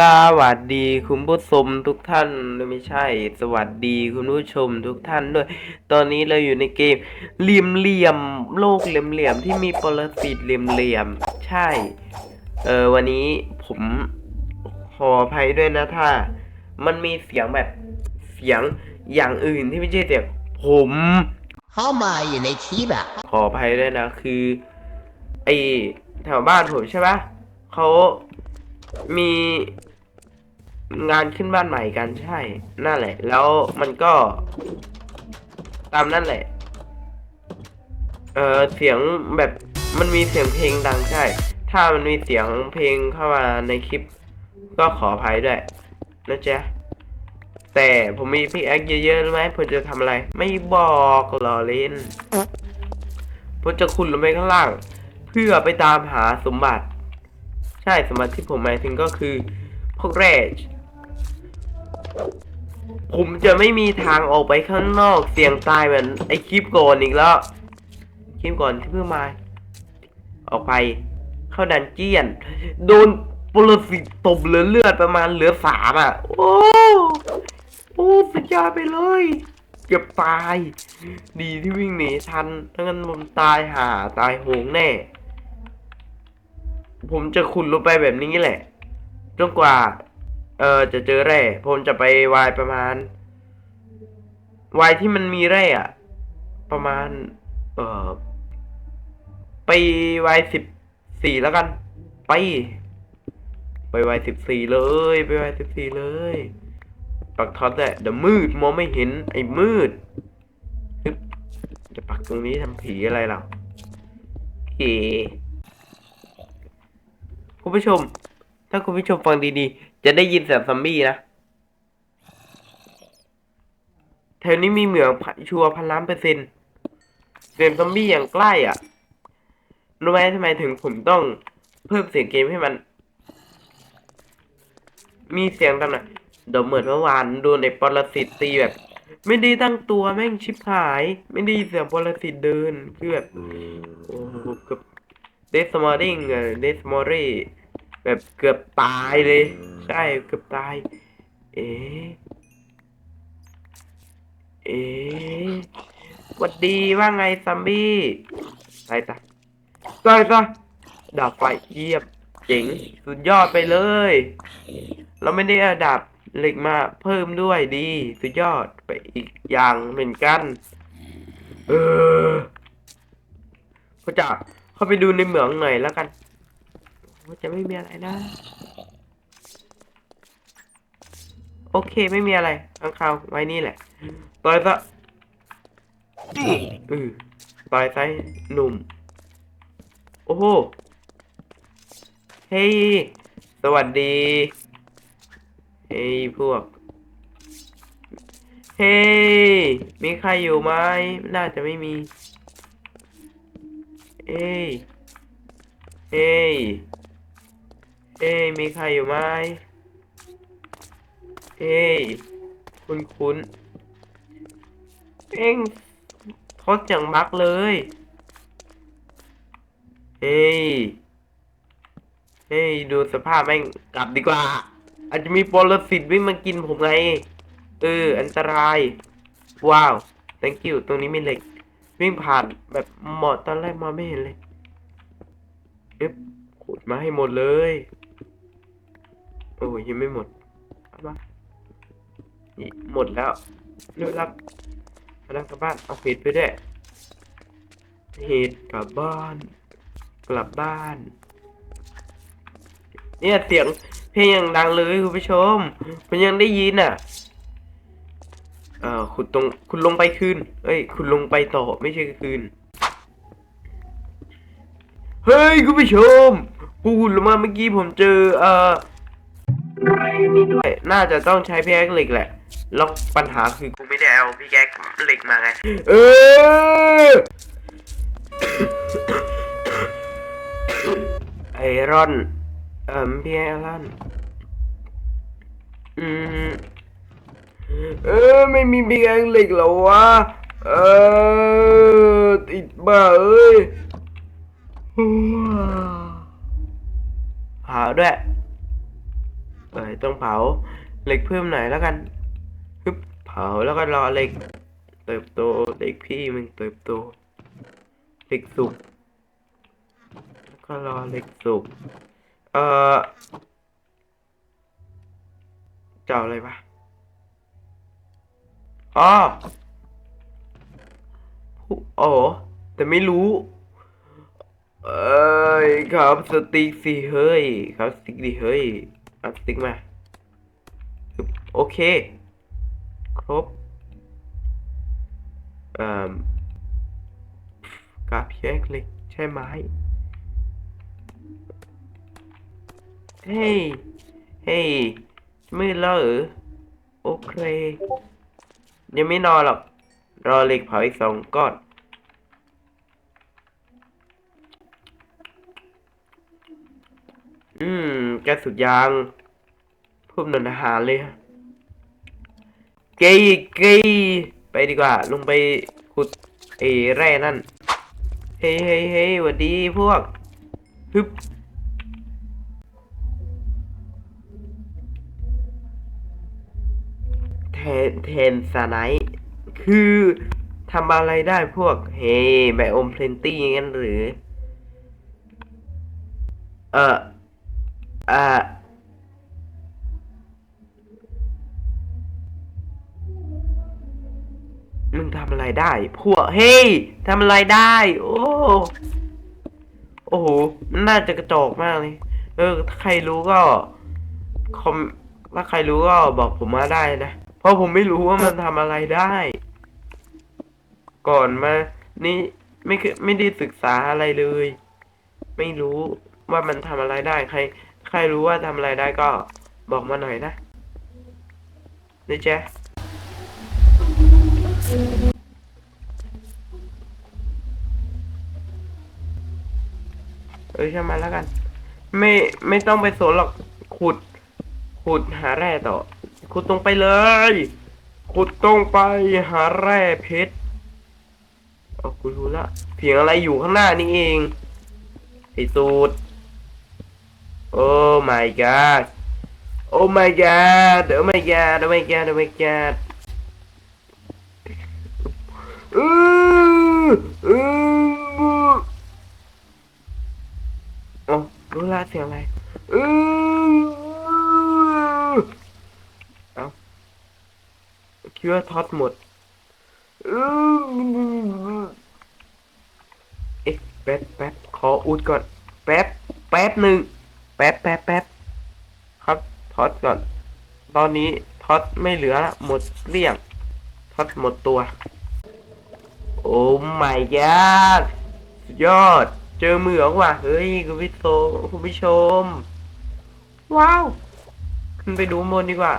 สวัสดีคุณผู้ชมทุกท่านไม่ใช่ สวัสดีคุณผู้ชมทุกท่านด้วย ตอนนี้เราอยู่ในเกมเหลี่ยมเหลี่ยมๆโลกเหลี่ยมเหลี่ยมๆที่มีปรสิตเหลี่ยมเหลี่ยมๆใช่ เออวันนี้ผมขออภัยด้วยนะถ้า มันมีเสียงแบบเสียงอย่างอื่นที่ไม่ใช่เสียงผมเข้ามาอยู่ในคลิปอะขออภัยด้วยนะคือไอแถวบ้านผมใช่ปะเขา มีงานขึ้นบ้านใหม่กันใช่นั่นแหละ แล้วมันก็ ตามนั่นแหละ เออเสียงแบบมันมีเสียงเพลงดังใช่ ถ้ามันมีเสียงเพลงเข้ามาในคลิป ก็ขออภัยด้วยนะจ๊ะแต่ผมมีพี่แอคเยอะๆรู้ไหมผมจะทำอะไร ไม่บอกหรอเล่นผมจะขุดลงไปข้างล่าง เพื่อไปตามหาสมบัติ ใช่สมบัติที่ผมหมายถึงก็คือพวกแร่ผมจะไม่มีทางออกไปข้างนอกเสี่ยงตายเหมือนไอคลิปก่อนอีกแล้วคลิปก่อนที่เพิ่งมา ออกไป เข้าดันเจียน โดนปรสิตตบเหลือเลือดประมาณเหลือสามอะ โอ้โอ้สุดยอดไปเลยเกือบตาย ดีที่วิ่งหนีทันถ้างั้นผมตายหาตายโหงแน่ ผมจะขุดลงไปแบบนี้แหละจนกว่า เออจะเจอแร่ ผมจะไปวายประมาณวายที่มันมีแร่อะประมาณ เออไปวายสิบสี่แล้วกัน ไป ไปวายสิบสี่เลย ไปวายสิบสี่เลยปักท็อตแหละเดี๋ยวมืดมองไม่เห็น ไอ้มืดจะปักตรงนี้ทำผีอะไรเราโอ คคุณผู้ชม ถ้าคุณผู้ชมฟังดีๆ จะได้ยินเสียงซอมบี้นะแถวนี้มีเหมืองชัวร์พันล้านเปอร์เซ็นต์เสียงซอมบี้อย่างใกล้อะรู้ไหมทำไมถึงผมต้องเพิ่มเสียงเกมให้มัน มีเสียงตอนไหนเดี๋ยวเหมือนเมื่อวานโดนไอ้ปรสิตตีแบบ ไม่ได้ตั้งตัวแม่งชิบหาย ไม่ได้ยินเสียงปรสิตเดินคือแบบโอ้โหเกือบเดสมอริงอะเดสมอรี่ แบบเกือบตายเลย ใช่เกือบตาย เอ๊ะเอ๊ะหวัดดีว่าไงซัมบี้ไปจ้ะไปจ้ะดาบไฟเยียบเจ๋งสุดยอดไปเลย เราไม่ได้เอาดาบเหล็กมาเพิ่มด้วยดี สุดยอดไปอีกอย่างเหมือนกัน เออก็จะเข้าไปดูในเหมืองหน่อยแล้วกัน ว่าจะไม่มีอะไรนะ โอเคไม่มีอะไรข้างคาวไว้นี่แหละต่อยซะอือต่อยไซหนุ่ม โอ้โห เฮ้ย สวัสดี เฮ้ยพวก เฮ้ย มีใครอยู่ไหม น่าจะไม่มี เอ้ย เอ้ย เอ้ยมีใครอยู่ไหมเอ้ยคุณคุณเอ็งทดอย่างบักเลย เฮ้ย เฮ้ย ดูสภาพแม่งกลับดีกว่า อาจจะมีปรสิตวิ่งมากินผมไง เออ อันตราย ว้าว thank you ตรงนี้มีเหล็ก วิ่งผ่านแบบหมอดตอนแรกมองไม่เห็นเลยเอ๊บขุดมาให้หมดเลย โอ้ยยังไม่หมดเอามานี่หมดแล้วเร็วรับพนักกลับบ้านเอาเห็ดไปด้วยเห็ดกลับบ้าน กลับบ้าน เนี่ยเสียงเพลงอย่างดังเลยคุณผู้ชมมันยังได้ยินอะเอ่อคุณตรงคุณลงไปคืนเอ้ย คุณลงไปต่อไม่ใช่คืนเฮ้ยคุณผู้ชมพูดลงมาเมื่อกี้ผมเจอเอ่อ นี่ด้วย น่าจะต้องใช้พี่แอ๊กเหล็กแหละ แล้วปัญหาคือกูไม่ได้เอาพี่แอ๊กเหล็กมาไง เออไอรอน เอ่อพี่ไอรอน อืม เออ ไม่มีพี่แอ๊กเหล็กหรอวะ เออ ติดบ้าเอ้ยหาด้วย เออต้องเผาเหล็กเพิ่มหน่อยแล้วกันฮึบเผาแล้วก็รอเหล็ก เติบโตเด็กพี่มึงเติบโตเหล็กสุกแล้วก็รอเหล็กสุกเอ่อจะเอาอะไรปะอ๋อผู้อ๋อแต่ไม่รู้เอ้ยครับสติ๊กสิเฮ้ยครับสติ๊กดิเฮ้ย เอาติ๊กมา โอเค ครบเอ่อกราบแยกเล็กใช่ไหมเฮ้ย เฮ้ยมืดแล้วเหรอโอเค ยังไม่นอนหรอก รอเหล็กเผาอีกสองก้อน อืม แกสุดยางพุ่มหนนอาหารเลยฮะเกยเกยไปดีกว่า ลงไปขุดเอแร่นั่น เฮ้ยเฮ้ยเฮ้ยวัดดีพวกฮึบแทนแทนสไนท์คือทำอะไรได้พวก เฮ้ยไบอมเพลนตี้งั้นหรือ เออ อ่า มึงทำอะไรได้ พวก เฮ้ยทำอะไรได้ โอ้ โอ้โห มันน่าจะกระจอกมากเลย เออ ถ้าใครรู้ก็ คอม ถ้าใครรู้ก็บอกผมมาได้นะ เพราะผมไม่รู้ว่ามันทำอะไรได้ ก่อนมา นี่ไม่ไม่ได้ศึกษาอะไรเลย ไม่รู้ว่ามันทำอะไรได้ใคร ใครรู้ว่าทำอะไรได้ก็บอกมาหน่อยนะนี่แจ๊ะเออช่างมันแล้วกัน ไม่ไม่ต้องไปสนหรอกขุด ขุดหาแร่ต่อ ขุดตรงไปเลย ขุดตรงไปหาแร่เพชรเอากูรู้ละเสียงอะไรอยู่ข้างหน้านี่เองไอสูตร Oh my god. Oh my god. Oh my god. Oh my god. Oh my god. Ồ, cứ la tiếng này. Không. Chưa thoát một. Ê, pep pep khó út con. Pep, pep 1 แป๊บแป๊บแป๊บครับท็อตก่อน ตอนนี้ท็อตไม่เหลือละหมดเกลี้ยงท็อตหมดตัว โอ้ my god สุดยอด เจอเหมืองว่ะ เฮ้ยคุณผู้ชมคุณผู้ชม ว้าวขึ้นไปดูบนดีกว่า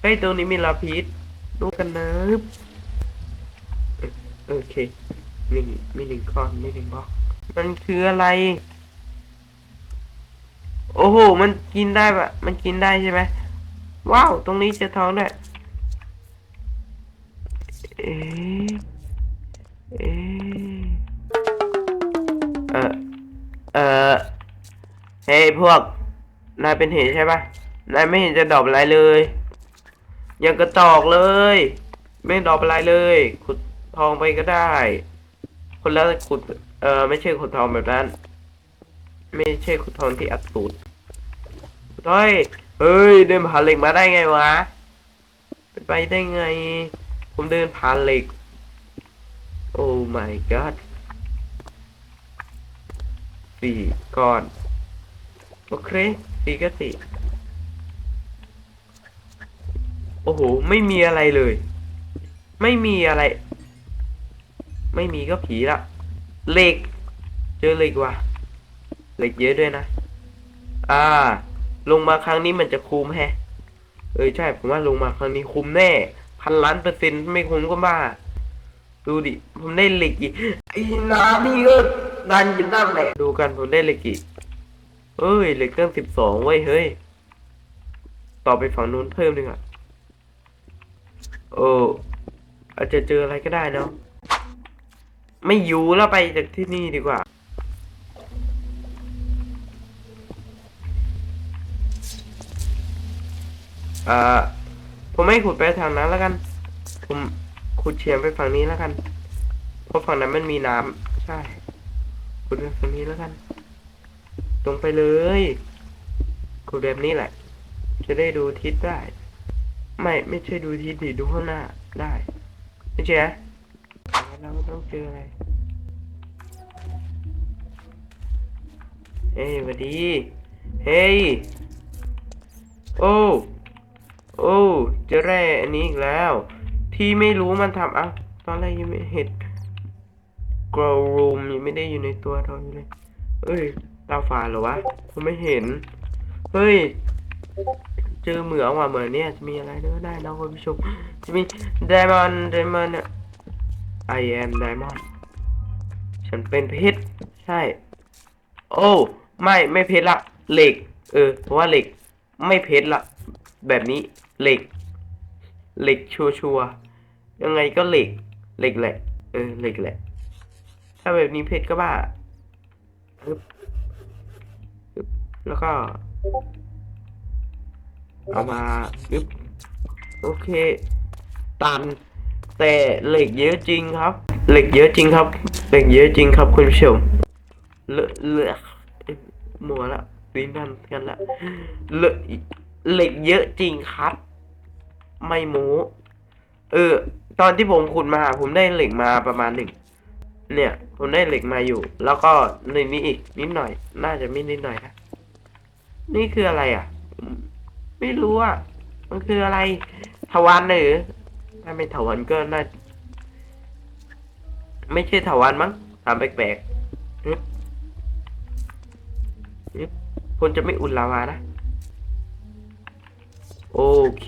เฮ้ยตรงนี้มีลาพิษดูกันนะเออโอเคมีมีหนึ่งก้อนมีหนึ่งบล็อกมันคืออะไร โอ้โห มันกินได้ปะมันกินได้ใช่ไหมว้าว ตรงนี้เจอทองด้วยเอ๊ะเอ๊ะเออเออเฮ้ยพวก นายเป็นเหตุใช่ปะนายไม่เห็นจะดรอปอะไรเลย ยังกระจอกเลย ไม่ดรอปอะไรเลย ขุดทองไปก็ได้ คนละขุด เออไม่ใช่ขุดทองแบบนั้น ไม่ใช่ขุดทองที่อัดสูตรเฮ้ย เฮ้ย เดินผ่านเหล็กมาได้ไงวะ เป็นไปได้ไง ผมเดินผ่านเหล็ก โอ้ my god สี่ก้อน โอเคสี่ก็สี่โอ้โห ไม่มีอะไรเลย ไม่มีอะไร ไม่มีก็ผีละเหล็ก เจอเหล็กว่ะ เหล็กเยอะด้วยนะ อ่า ลงมาครั้งนี้มันจะคุ้มแฮะ เออใช่ผมว่าลงมาครั้งนี้คุ้มแน่ พันล้านเปอร์เซ็นต์ไม่คุ้มก็บ้า ดูดิ ผมได้เหล็กอีกไอ้นานี่ก็ดันอยู่นั่นแหละ ดูกันผมได้เหล็กอีกเอ้ยเหล็กตั้งสิบสองเว้ยเฮ้ย ต่อไปฝั่งนู้นเพิ่มดีกว่าโอ้อาจจะเจออะไรก็ได้เนาะไม่อยู่แล้วไปจากที่นี่ดีกว่า อ่าผมไม่ขุดไปทางนั้นแล้วกัน ผมขุดเฉียงไปฝั่งนี้แล้วกัน เพราะฝั่งนั้นมันมีน้ำใช่ ขุดไปฝั่งนี้แล้วกัน ตรงไปเลย ขุดแบบนี้แหละ จะได้ดูทิศได้ ไม่ไม่ใช่ดูทิศดิดูข้างหน้าได้ ไม่ใช่ไมเราต้องเจออะไร เฮ้ยสวัสดี เฮ้ย โอ้ โอ้เจอแร่อันนี้อีกแล้ว ที่ไม่รู้มันทำอ้าตอนแรกยังไม่เห็น grow room ยังไม่ได้อยู่ในตัวเราเลย เอ้ยดาวฟ้าเหรอวะผมไม่เห็น เฮ้ย เจอเหมืองว่ะเหมืองเนี่ยจะมีอะไรด้วยได้นะคุณผู้ชม จะมี diamond diamond เนี่ย I am diamond ฉันเป็นเพชรใช่ โอ้ ไม่ไม่เพชรละเหล็ก เออเพราะว่าเหล็ก ไม่เพชรละแบบนี้ เหล็ก เหล็กชัวชัวร์ยังไงก็เหล็ก เหล็กแหละ เออ เหล็กแหละ ถ้าแบบนี้เพชรก็บ้ารึบรึบแล้วก็ เอามาปึ๊บโอเค ตัน แต่เหล็กเยอะจริงครับ เหล็กเยอะจริงครับ เหล็กเยอะจริงครับคุณผู้ชมเลอะเลอะมัวละดิ้นดันกันละเหล็กเยอะจริงครับ ไม่โม้เออ ตอนที่ผมขุดมา ผมได้เหล็กมาประมาณหนึ่ง เนี่ย ผมได้เหล็กมาอยู่ แล้วก็ในนี้อีกนิดหน่อย น่าจะไม่นิดหน่อยนะ นี่คืออะไรอะ ไม่รู้อะ มันคืออะไร ทวารหรือถ้าไม่ทวารก็น่า ไม่ใช่ทวารมั้งถามแปลกๆฮึบฮึบคนจะไม่อุ่นลาวานะ โอเค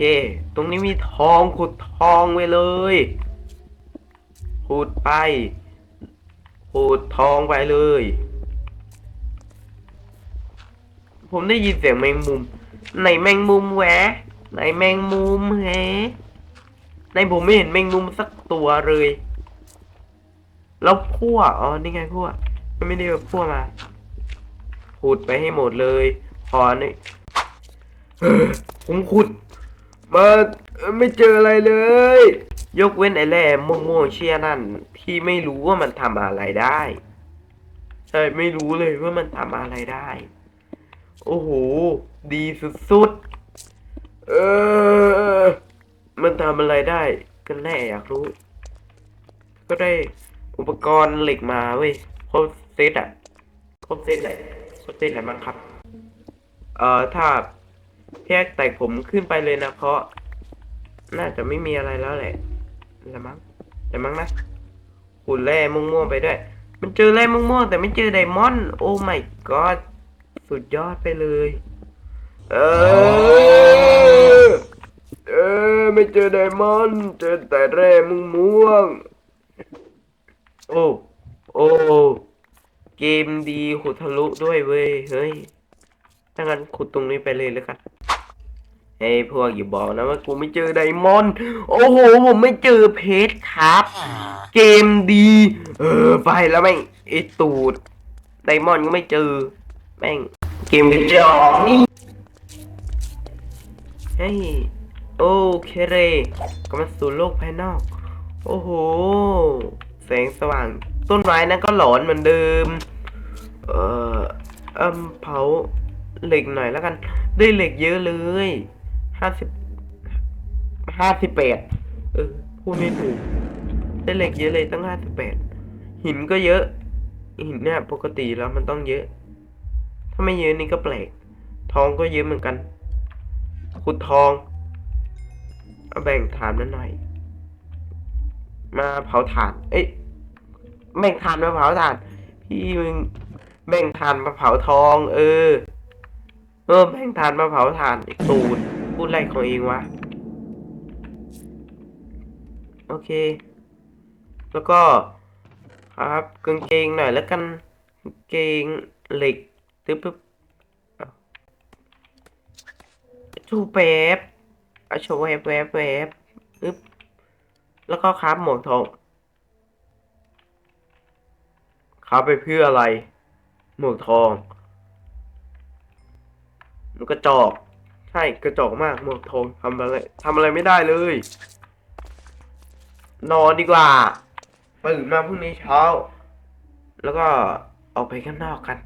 ตรงนี้มีทองขุดทองไว้เลย ขุดไป ขุดทองไปเลย ผมได้ยินเสียงแมงมุม ไหนแมงมุมแหวะไหนแมงมุมแฮะในผมไม่เห็นแมงมุมสักตัวเลย แล้วพั่วอ๋อ นี่ไงพั่วมันไม่ได้เอาพั่วมา ขุดไปให้หมดเลยพอนี่ ผมขุด มาไม่เจออะไรเลย ยกเว้นไอ้แร่ม่วงๆเชี่ยนั่น ที่ไม่รู้ว่ามันทำอะไรได้ ใช่ไม่รู้เลยว่ามันทำอะไรได้ โอ้โห ดีสุดๆ เออ มันทำอะไรได้กันแน่อยากรู้ ก็ได้อุปกรณ์เหล็กมาเว้ยครบเซตอะครบเซตเลยครบเซตอะไรบ้างครับ เอ่อถ้า แค่แต่ผมขึ้นไปเลยนะเพราะ น่าจะไม่มีอะไรแล้วแหละละมั้งแต่มั้งนะขุดแร่ม่วงๆไปด้วย มันเจอแร่ม่วงๆแต่ไม่เจอไดมอนด์โอ้ my god สุดยอดไปเลย เออ เออ ไม่เจอไดมอนด์เจอแต่แร่ม่วงๆโอ้ โอ้ เกมดีขุดทะลุด้วยเว้ย เฮ้ย ถ้างั้นขุดตรงนี้ไปเลยแล้วกันเฮ้พวกอย่าบอกนะว่ากูไม่เจอไดมอนด์โอ้โหผมไม่เจอเพชรครับ เกมดี เออไปแล้วแม่งไอตูดไดมอนด์ก็ไม่เจอ แม่ง เกมกระจอกนี่เฮ้ยโอเคเรก็มาสู่โลกภายนอก โอ้โห แสงสว่าง ต้นไม้นั้นก็หลอนเหมือนเดิม เอ่อเอิ่มเผา เหล็กหน่อยแล้วกัน ได้เหล็กเยอะเลยห้าสิบห้าสิบแปดเออพูดไม่ถูกได้เหล็กเยอะเลยตั้งห้าสิบแปดหินก็เยอะ หินเนี่ยปกติแล้วมันต้องเยอะ ถ้าไม่เยอะนี่ก็แปลก ทองก็เยอะเหมือนกัน ขุดทอง เอาแบ่งฐานนั้นหน่อย มาเผาถ่าน เอ้ยแบ่งฐานมาเผาถ่าน พี่มึงแบ่งฐานมาเผาทอง เออ เออแบ่งฐานมาเผาถ่านไอ้ตูนพูดอะไรของเองวะ โอเค แล้วก็ครับกางเกงหน่อยแล้วกันเกงเหล็กตึ๊บปึ๊บชูแป๊บอาโชว์แวบแวบแวบปึ๊บแล้วก็ครับหมวกทองครับไปเพื่ออะไร หมวกทอง มันก็จอก ใช่กระจอกมากหมวกทองทำอะไรทำอะไรไม่ได้เลย นอนดีกว่าตื่นมาพรุ่งนี้เช้า แล้วก็ออกไปข้างนอกกัน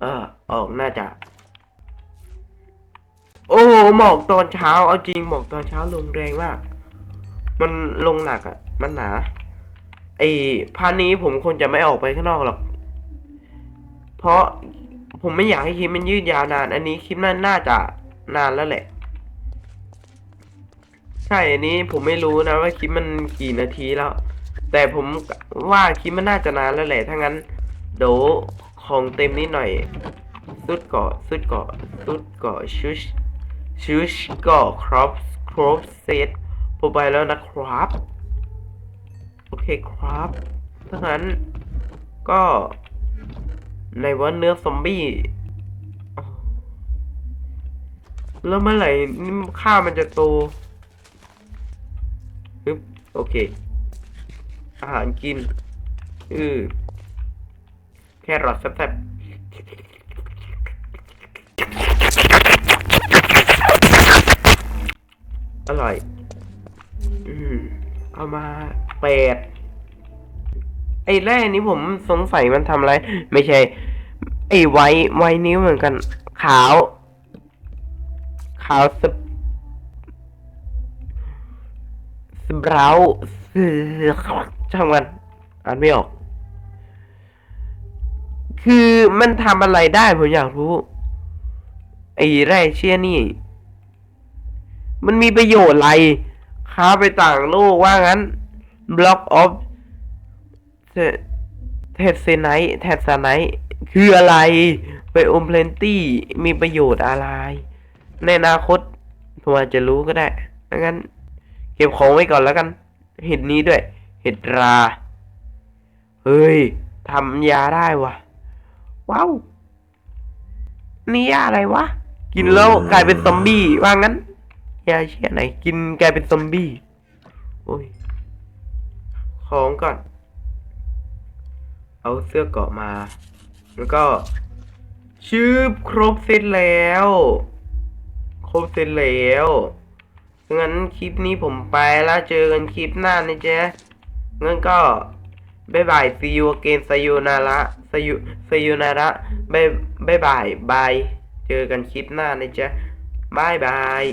เออ ออกน่าจะ โอ้โหหมอกตอนเช้า เอาจริงหมอกตอนเช้าลงแรงมาก มันลงหนักอะ่ะ มันหนา ไอ้พานี้ผมคงจะไม่ออกไปข้างนอกหรอก เพราะ ผมไม่อยากให้คลิปมันยืดยาวนาน อันนี้คลิปนั้นน่าจะนานแล้วแหละ ใช่ อันนี้ผมไม่รู้นะว่าคลิปมันกี่นาทีแล้ว แต่ผมว่าคลิปมันน่าจะนานแล้วแหละ ถ้างั้นเดี๋ยวของเต็มนิดหน่อยสุดเกาะสุดเกาะสุดเกาะชุชชุชเกาะครอปครอปเซตผมไปแล้วนะครับ โอเคครับถ้างั้นก็ ในว่าเนื้อซอมบี้ แล้วเมื่อไหร่นี่ข้ามันจะโตฮึบโอเค อาหารกิน อือแครอทแซ่บอร่อย อืมเอามาแปดไอ้แร่นี้ผมสงสัยมันทำอะไร ไม่ใช่ ไอ้ไว้ไว้นิ้วเหมือนกัน ขาว ขาวสบสเบราช่างมันอ่านไม่ออก คือมันทำอะไรได้ผมอยากรู้ ไอ้แร่เชี่ยนี่ มันมีประโยชน์อะไรค้าไปต่างโลกว่างั้น Block of เทสเซไนท์เทสไนท์ คืออะไรไปอมเพลนตี้มีประโยชน์อะไร ในอนาคตผมอาจจะรู้ก็ได้ดังนั้น เก็บของไว้ก่อนแล้วกัน เห็ดนี้ด้วย เห็ดรา เฮ้ยทำยาได้วะว้าว นี่ยาอะไรวะ กินแล้วกลายเป็นซอมบี้ ว่างั้น ยาเชี่ยไหน กินกลายเป็นซอมบี้ โอ้ย ของก่อน เอาเสื้อเกราะมา แล้วก็ชืบครบเสร็จแล้ว ครบเสร็จแล้วงั้นคลิปนี้ผมไปแล้วเจอกันคลิปหน้านะจ๊งั้นก็บายบาย see you again สยูนาระสยูสยูนาระบายบายบายบาย เจอกันคลิปหน้านะจ๊ะบายบาย